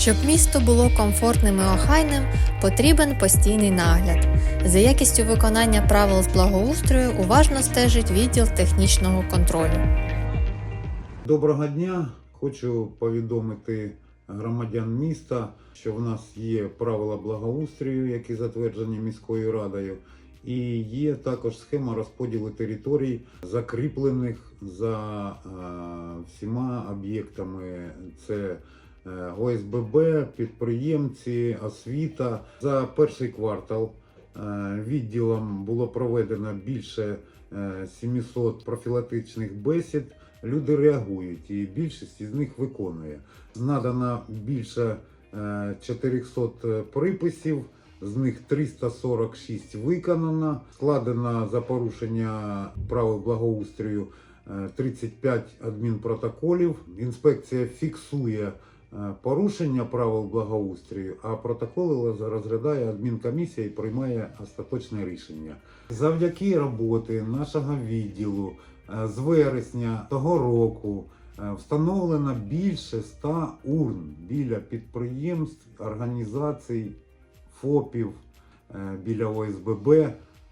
Щоб місто було комфортним і охайним, потрібен постійний нагляд. За якістю виконання правил з благоустрою уважно стежить відділ технічного контролю. Доброго дня! Хочу повідомити громадян міста, що в нас є правила благоустрою, які затверджені міською радою, і є також схема розподілу територій, закріплених за е, всіма об'єктами. Це ОСББ, підприємці, освіта. За перший квартал е, відділом було проведено більше е, 700 профілактичних бесід. Люди реагують, і більшість із них виконує. Надано більше е, 400 приписів, з них 346 виконано. Складено за порушення правил благоустрою е, 35 адмінпротоколів. Інспекція фіксує е, порушення правил благоустрою, а протоколи розглядає адмінкомісія і приймає остаточне рішення. Завдяки роботи нашого відділу е, з вересня того року е, встановлено більше 100 урн біля підприємств, організацій, ФОПів, е, біля ОСББ.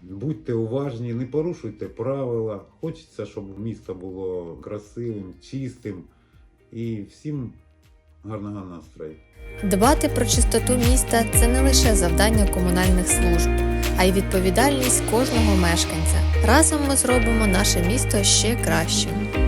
Будьте уважні, не порушуйте правила. Хочеться, щоб місто було красивим, чистим і всім гарного настрою. Дбати про чистоту міста це не лише завдання комунальних служб, а й відповідальність кожного мешканця. Разом ми зробимо наше місто ще кращим.